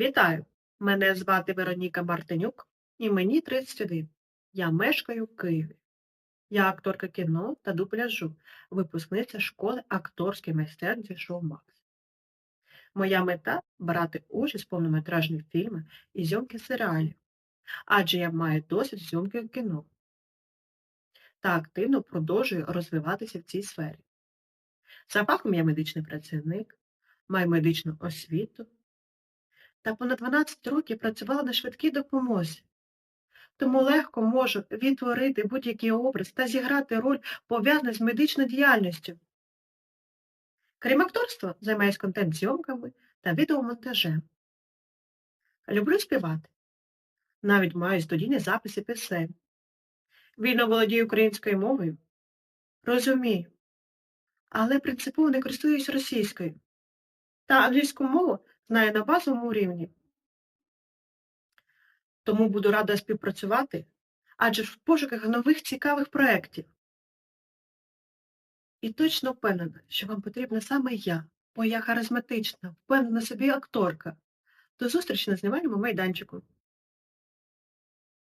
Вітаю! Мене звати Вероніка Мартинюк, і мені 31. Я мешкаю в Києві. Я акторка кіно та дубляжу, випускниця школи акторської майстерності шоу Макс. Моя мета брати участь в повнометражних фільмах і зйомки серіалів, адже я маю досвід зйомки кіно та активно продовжую розвиватися в цій сфері. За фахом я медичний працівник, маю медичну освіту та понад 12 років працювала на швидкій допомозі. Тому легко можу відтворити будь-який образ та зіграти роль, пов'язану з медичною діяльністю. Крім акторства, займаюся контент-зйомками та відеомонтажем. Люблю співати. Навіть маю студійні записи пісень. Вільно володію українською мовою. Розумію. Але принципово не користуюсь російською. Та англійську мову знаю на базовому рівні. Тому буду рада співпрацювати, адже в пошуках нових цікавих проєктів. І точно впевнена, що вам потрібна саме я, бо я харизматична, впевнена собі акторка. До зустрічі на знімальному майданчику.